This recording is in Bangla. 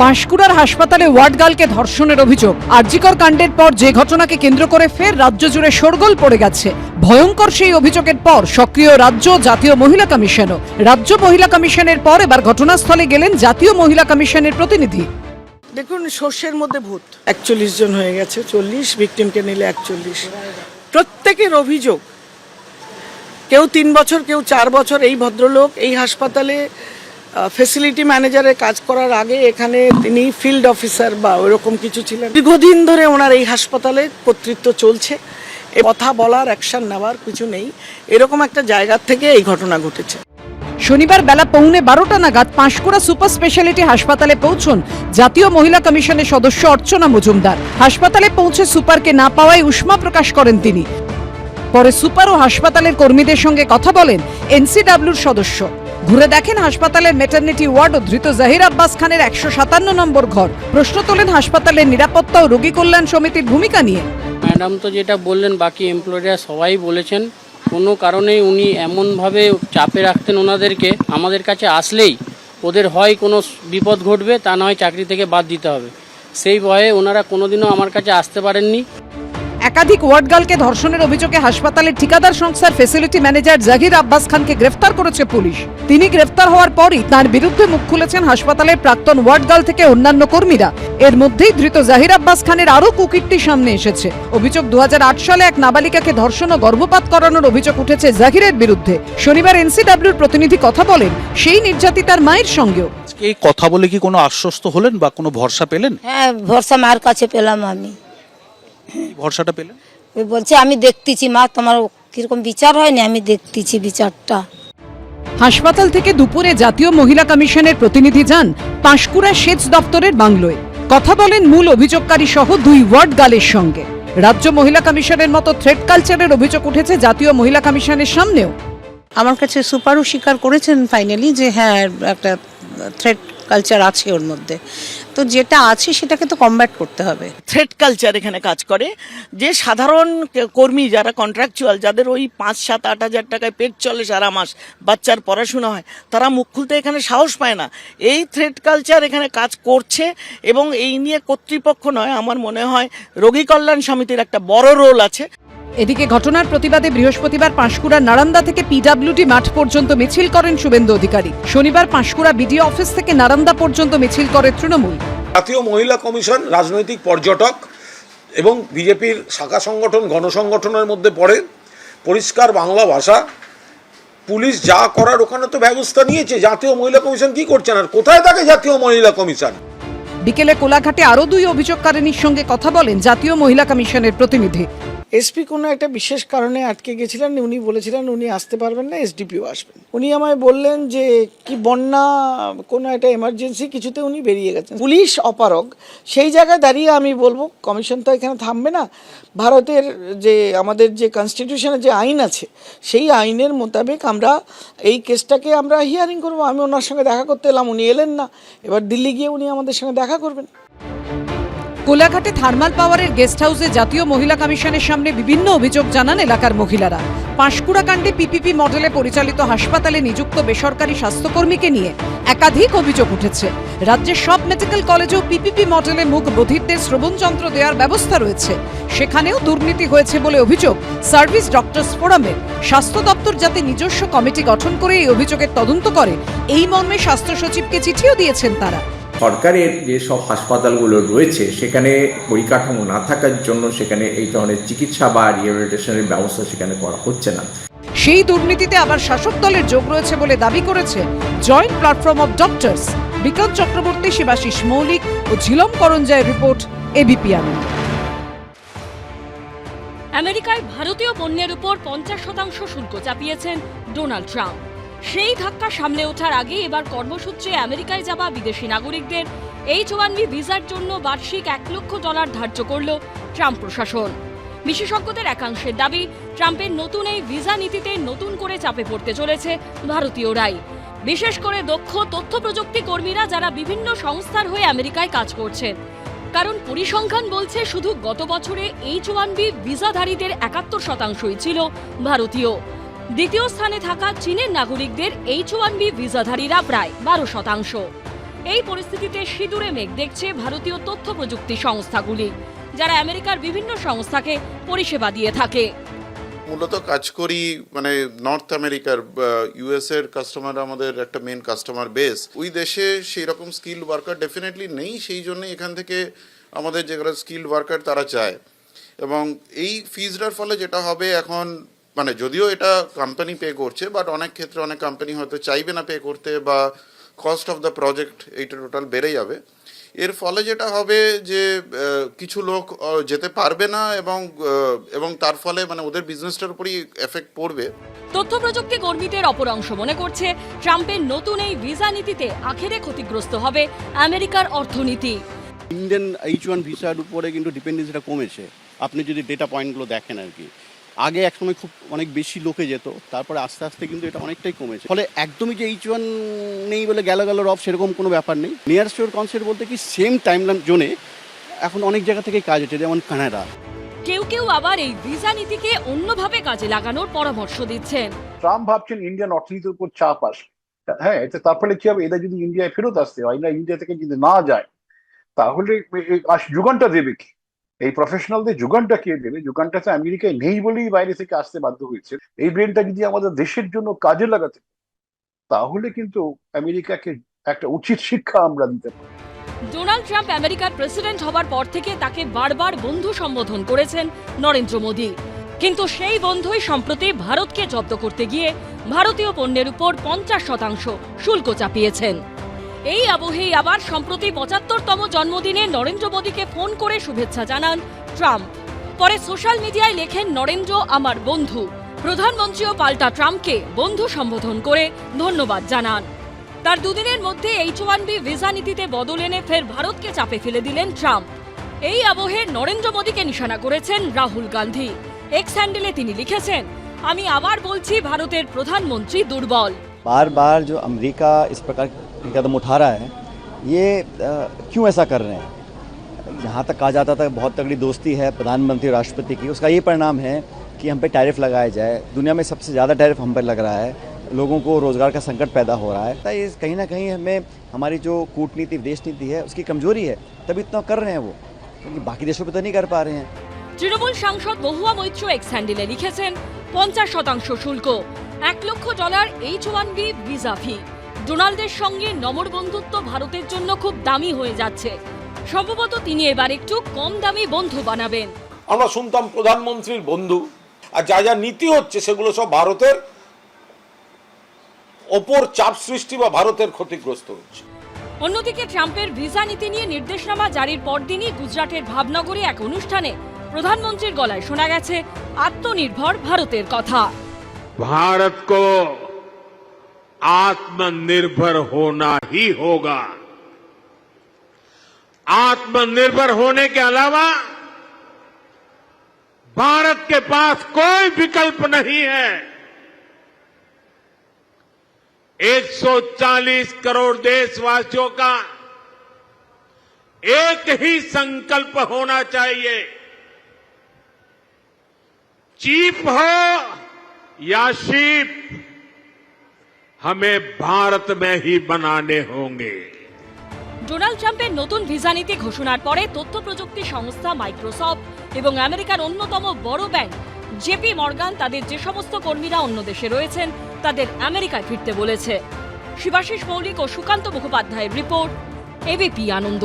পাঁশকুড়ার হাসপাতালে ওয়ার্ড গার্লকে ধর্ষণের অভিযোগ। আরজিকর কাণ্ডের পর যে ঘটনাকে কেন্দ্র করে ফের রাজ্য জুড়ে শোরগোল পড়ে গেছে। ভয়ঙ্কর সেই অভিযোগের পর সক্রিয় রাজ্য জাতীয় মহিলা কমিশনও। রাজ্য মহিলা কমিশনের পর এবার ঘটনাস্থলে গেলেন জাতীয় মহিলা কমিশনের প্রতিনিধি। দেখুন শস্যের মধ্যে ভূত। একচল্লিশ জন হয়ে গেছে, চল্লিশ ভিকটিমকে নিলে একচল্লিশ। প্রত্যেকের অভিযোগ, কেউ তিন বছর, কেউ চার বছর, এই ভদ্রলোক এই হাসপাতালে ফেসিলিটি ম্যানেজারের কাজ করার আগে এখানে তিনি ফিল্ড অফিসার বা ওরকম কিছু ছিলেন। দীর্ঘদিন ধরে ওনার এই হাসপাতালে কর্তৃত্ব চলছে। কথা বলার অ্যাকশন নেওয়ার কিছু নেই। এরকম একটা জায়গার থেকে এই ঘটনা ঘটেছে। শনিবার বেলা পৌনে বারোটা নাগাদ পাঁশকুড়া সুপার স্পেশালিটি হাসপাতালে পৌঁছন জাতীয় মহিলা কমিশনের সদস্য অর্চনা মজুমদার। হাসপাতালে পৌঁছে সুপারকে না পাওয়ায় উষ্মা প্রকাশ করেন তিনি। পরে সুপার ও হাসপাতালের কর্মীদের সঙ্গে কথা বলেন এনসিডাব্লিউর সদস্য। ঘুরে দেখেন হাসপাতালের মেটার্নিটি ওয়ার্ড ও ধৃত জাহির আব্বাস খানের একশো সাতান্ন নম্বর ঘর। প্রশ্ন তোলেন হাসপাতালের নিরাপত্তা ও রোগী কল্যাণ সমিতির ভূমিকা নিয়ে। ম্যাডাম তো যেটা বললেন, বাকি এমপ্লয়িরা সবাই বলেছেন, কোনো কারণে উনি এমনভাবে চাপে রাখতেন ওনাদেরকে। আমাদের কাছে আসলেই ওদের হয় কোনো বিপদ ঘটবে, তা নয় চাকরি থেকে বাদ দিতে হবে। সেই ভয়ে ওনারা কোনোদিনও আমার কাছে আসতে পারেননি। একাধিক ওয়ার্ড গার্লকে ধর্ষণের অভিযোগে হাসপাতালের ঠিকাদার সংস্থার ফেসিলিটি ম্যানেজার জাহির আব্বাস খানকে গ্রেফতার করেছে পুলিশ। তিনি গ্রেফতার হওয়ার পরই তার বিরুদ্ধে মুখ খুলেছেন হাসপাতালের প্রাক্তন ওয়ার্ড গার্ল থেকে অন্যান্য কর্মীরা। এর মধ্যেই ধৃত জাহির আব্বাস খানের আরও কুকীর্তি সামনে এসেছে। অভিযোগ দু হাজার আট সালে এক নাবালিকাকে ধর্ষণ ও গর্ভপাত করানোর অভিযোগ উঠেছে জাহিরের বিরুদ্ধে। শনিবার এনসিডাব্লিউর প্রতিনিধি কথা বলেন সেই নির্যাতিতার মায়ের সঙ্গেও। এই কথা বলে কি কোনো আশ্বস্ত হলেন বা কোনো ভরসা পেলেন? হ্যাঁ ভরসা মার কাছে পেলাম আমি। ভরসাটা পেলেন ওই বলছে আমি দেখতেছি মা তোমার কীরকম বিচার হয়নি? আমি দেখতেছি বিচারটা। হাসপাতাল থেকে দুপুরে জাতীয় মহিলা কমিশনের প্রতিনিধি যান পাঁশকুড়া সেচ দপ্তরের বাংলোয়। কথা বলেন মূল অভিযোগকারী সহ দুই ওয়ার্ড গার্লের সঙ্গে। রাজ্য মহিলা কমিশনের মতো থ্রেড কালচারের অভিযোগ উঠেছে জাতীয় মহিলা কমিশনের সামনেও। আমার কাছে সুপারও স্বীকার করেছেন ফাইনালি যে হ্যাঁ একটা থ্রেড কালচার আছে ওর মধ্যে। তো যেটা আছে সেটাকে তো কমব্যাট করতে হবে। থ্রেড কালচার এখানে কাজ করে। যে সাধারণ কর্মী যারা কন্ট্রাকচুয়াল যাদের ওই পাঁচ, সাত, আট হাজার টাকায় পেট চলে সারা মাস, বাচ্চার পড়াশোনা হয়, তারা মুখ খুলতে এখানে সাহস পায় না। এই থ্রেড কালচার এখানে কাজ করছে এবং এই নিয়ে কর্তৃপক্ষ নয়, আমার মনে হয়, রোগী কল্যাণ সমিতির একটা বড় রোল আছে। এদিকে ঘটনার প্রতিবাদে বৃহস্পতিবার পাঁশকুড়া নারান্দা থেকে পিডাব্লিউডি মাঠ পর্যন্ত মিছিল করেন শুভেন্দু অধিকারী। শনিবার পাঁশকুড়া বিডিও অফিস থেকে নারান্দা পর্যন্ত মিছিল করে তৃণমূল। জাতীয় মহিলা কমিশন রাজনৈতিক পর্যটক এবং বিজেপির শাখা সংগঠন গণসংগঠনের মধ্যে পড়ে। পরিষ্কার বাংলা ভাষা। পুলিশ যা করার ওখানে তো ব্যবস্থা নিয়েছে। জাতীয় মহিলা কমিশন কি করছেন আর কোথায় থাকে জাতীয় মহিলা কমিশন? বিকেলে কোলাঘাটে আরও দুই অভিযোগকারিনীর সঙ্গে কথা বলেন জাতীয় মহিলা কমিশনের প্রতিনিধি। এসপি কোনো একটা বিশেষ কারণে আটকে গেছিলেন, উনি বলেছিলেন উনি আসতে পারবেন না এসডিপিও আসবেন। উনি আমায় বললেন যে, কি বন্যা, কোনো একটা এমার্জেন্সি কিছুতে উনি বেরিয়ে গেছেন। পুলিশ অপারগ, সেই জায়গায় দাঁড়িয়ে আমি বলব, কমিশন তো এখানে থামবে না। ভারতের যে, আমাদের যে কনস্টিটিউশনের যে আইন আছে, সেই আইনের মোতাবেক আমরা এই কেসটাকে আমরা হিয়ারিং করব। আমি ওনার সঙ্গে দেখা করতে এলাম, উনি এলেন না। এবার দিল্লি গিয়ে উনি আমাদের সঙ্গে দেখা করবেন। কোলাঘাটে থার্মাল পাওয়ারের গেস্ট হাউসে জাতীয় মহিলা কমিশনের সামনে বিভিন্ন অভিযোগ জানান এলাকার মহিলারা। পাঁশকুড়া কাণ্ডে পিপিপি মডেলে পরিচালিত হাসপাতালে নিযুক্ত বেসরকারি স্বাস্থ্যকর্মীকে নিয়ে একাধিক অভিযোগ উঠেছে। রাজ্যের সব মেডিকেল কলেজেও পিপিপি মডেলে মুখ বধিরদের শ্রবণযন্ত্র দেওয়ার ব্যবস্থা রয়েছে। সেখানেও দুর্নীতি হয়েছে বলে অভিযোগ সার্ভিস ডক্টরস ফোরামের। স্বাস্থ্য দপ্তর যাতে নিজস্ব কমিটি গঠন করে এই অভিযোগের তদন্ত করে, এই মর্মে স্বাস্থ্য সচিবকে চিঠিও দিয়েছেন তারা। সরকারের যে সব হাসপাতালগুলো রয়েছে সেখানে পরিকাঠামো না থাকার জন্য সেখানে এই ধরনের চিকিৎসা বা রিহ্যাবিলিটেশনের ব্যবস্থা সেখানে করা হচ্ছে না। সেই দুর্নীতিতে আবার শাসক দলের যোগ রয়েছে বলে দাবি করেছে joint platform of doctors. Bikram Chakraborty Shibashish Moulik ও ঝিলম করঞ্জয়ের রিপোর্ট এবিপি আনন্দ। আমেরিকায় ভারতীয় পণ্যের উপর পঞ্চাশ শতাংশ শুল্ক চাপিয়েছেন ডোনাল্ড ট্রাম্প। সেই ধাক্কা সামলে ওঠার আগে এবার কর্মসূত্রে আমেরিকায় যাওয়া বিদেশি নাগরিকদের এইচ ওয়ান বি ভিসার জন্য বার্ষিক এক লক্ষ ডলার ধার্য করল ট্রাম্প প্রশাসন। বিশেষজ্ঞদের একাংশের দাবি, ট্রাম্পের নতুন এই ভিসা নীতিতে নতুন করে চাপে পড়তে চলেছে ভারতীয়রাই। বিশেষ করে দক্ষ তথ্য প্রযুক্তি কর্মীরা যারা বিভিন্ন সংস্থার হয়ে আমেরিকায় কাজ করছেন। কারণ পরিসংখ্যান বলছে শুধু গত বছরে এইচ ওয়ান বি ভিসাধারীদের একাত্তর শতাংশই ছিল ভারতীয়। দ্বিতীয় স্থানে থাকা চীনের নাগরিকদের এইচ ওয়ান বি ভিসাধারীরা প্রায় বারো শতাংশ। এই পরিস্থিতিতে সিঁদুরে মেঘ দেখছে ভারতীয় তথ্য প্রযুক্তি সংস্থাগুলি, যারা আমেরিকার বিভিন্ন সংস্থাকে পরিষেবা দিয়ে থাকে। মূলত কাজ করি মানে নর্থ আমেরিকার ইউএস এর কাস্টমার আমাদের একটা মেন কাস্টমার বেস ওই দেশে সেই রকম স্কিল ওয়ার্কার ডেফিনেটলি নেই, সেই জন্য এখান থেকে আমাদের যেগুলো স্কিল ওয়ার্কার তারা চায়। এবং এই ফিজটার ফলে যেটা হবে এখন মানে যদিও এটা কোম্পানি পে করছে বাট অনেক ক্ষেত্রে অনেক কোম্পানি হয়তো চাইবে না পে করতে বা কস্ট অফ দ্য প্রজেক্ট এইটা টোটাল বেড়ে যাবে। এর ফলে যেটা হবে যে কিছু লোক যেতে পারবে না এবং এবং তার ফলে মানে ওদের বিজনেসটার উপরই এফেক্ট পড়বে। তথ্য প্রযুক্তি কর্মীদের অপর অংশ মনে করছে ট্রাম্পের নতুন এই ভিসা নীতিতে আখেরে ক্ষতিগ্রস্ত হবে আমেরিকার অর্থনীতি। ইন্ডিয়ান এইচ ওয়ান ভিসার উপরে কিন্তু ডিপেন্ডেন্সিটা কমেছে। আপনি যদি ডেটা পয়েন্টগুলো দেখেন আর কি আগে একসময় খুব অনেক বেশি লোকে যেত তারপরে আস্তে আস্তে কিন্তু এটা অনেকটাই কমেছে। ফলে একদমই যে এইচ ওয়ান নেই বলে গেল গেল রব সেরকম কোনো ব্যাপার নেই। নিয়ার শিওর কনসেপ্ট বলতে কি সেম টাইম জোনে এখন অনেক জায়গা থেকে কাজ হচ্ছে যেমন কানাডা কেউ কেউ আবার এই ভিসা নীতিকে অন্যভাবে কাজে লাগানোর পরামর্শ দিচ্ছেন। ট্রাম্প ভাবছেন ইন্ডিয়ান অর্থনীতির উপর চাপ আসবে। হ্যাঁ এতে তার ফলে কি হবে? এদের যদি ইন্ডিয়ায় ফেরত আসতে হয় না ইন্ডিয়া থেকে যদি না যায় তাহলে আস- দেবে কি? এই প্রফেশনালদের যোগানটা কে দেবে? যোগানটা তো আমেরিকায় নেই বলেই বাইরে থেকে আসতে বাধ্য হয়েছে। এই ব্রেনটা যদি আমাদের দেশের জন্য কাজে লাগাতে তাহলে কিন্তু আমেরিকাকে একটা উচিত শিক্ষা আমরা দিতে পারি। ডোনাল্ড ট্রাম্প আমেরিকার প্রেসিডেন্ট হবার পর থেকে তাকে বারবার বন্ধু সম্বোধন করেছেন নরেন্দ্র মোদী। কিন্তু সেই বন্ধুই সম্প্রতি ভারতকে জব্দ করতে গিয়ে ভারতীয় পণ্যের উপর পঞ্চাশ শতাংশ শুল্ক চাপিয়েছেন। এই আবহেই আবার সম্প্রতি পঁচাত্তরতম জন্মদিনে নরেন্দ্র মোদীকে ফোন করে শুভেচ্ছা জানান ট্রাম্প পরে সোশ্যাল মিডিয়ায় লেখেন নরেন্দ্র আমার বন্ধু প্রধানমন্ত্রীও পাল্টা ট্রাম্পকে বন্ধু সম্বোধন করে ধন্যবাদ জানান তার দুদিনের মধ্যে এইচ ওয়ান বি ভিসা নীতিতে বদল এনে ফের ভারতকে চাপে ফেলে দিলেন ট্রাম্প এই আবহে নরেন্দ্র মোদীকে নিশানা করেছেন রাহুল গান্ধী এক্স হ্যান্ডেলে তিনি লিখেছেন আমি আবার বলছি ভারতের প্রধানমন্ত্রী দুর্বল बार बार जो अमेरिका इस प्रकार के कदम उठा रहा है ये अ, क्यों ऐसा कर रहे हैं जहाँ तक कहा जाता था कि बहुत तगड़ी दोस्ती है प्रधानमंत्री और राष्ट्रपति की उसका ये परिणाम है कि हम पे टैरिफ लगाया जाए दुनिया में सबसे ज़्यादा टैरिफ हम पर लग रहा है लोगों को रोज़गार का संकट पैदा हो रहा है तो ये कहीं ना कहीं हमें हमारी जो कूटनीति विदेश नीति है उसकी कमजोरी है तभी इतना कर रहे हैं वो क्योंकि बाकी देशों पे तो नहीं कर पा रहे हैं তৃণমূল সাংসদ মহুয়া মৈত্র এক্স হ্যান্ডেলে লিখেছেন পঞ্চাশ শতাংশ শুল্ক এক লক্ষ dollar H one B visa fee ডোনাল্ডের সঙ্গে নমর বন্ধুত্ব ভারতের জন্য খুব দামি হয়ে যাচ্ছে। সম্ভবত তিনি এবার একটু কম দামি বন্ধু বানাবেন। আমরা শুনতাম প্রধানমন্ত্রীর বন্ধু আর যা যা নীতি হচ্ছে সেগুলো সব ভারতের ওপর চাপ সৃষ্টি বা ভারতের ক্ষতিগ্রস্ত হচ্ছে। অন্যদিকে ট্রাম্পের ভিসা নীতি নিয়ে নির্দেশনামা জারির পরদিনই গুজরাটের ভাবনগরে এক অনুষ্ঠানে প্রধানমন্ত্রীর গলায় শোনা গেছে আত্মনির্ভর ভারতের কথা। ভারত কো आत्मनिर्भर होना ही होगा। आत्मनिर्भर होने के अलावा भारत के पास कोई विकल्प नहीं है। 140 करोड़ देशवासियों का एक ही संकल्प होना चाहिए। चीप हो या शीप हमें भारत में ही बनाने होंगे ডোনাল্ড ট্রাম্পের নতুন ভিসা নীতি ঘোষণার পরে তথ্য প্রযুক্তি সংস্থা মাইক্রোসফট এবং আমেরিকার অন্যতম বড় ব্যাংক জেপি মর্গান তাদের যে সমস্ত কর্মীরা অন্য দেশে রয়েছেন তাদের আমেরিকায় ফিরতে বলেছে শিবাশিস মৌলিক ও সুকান্ত মুখোপাধ্যায়ের রিপোর্ট এবিপি আনন্দ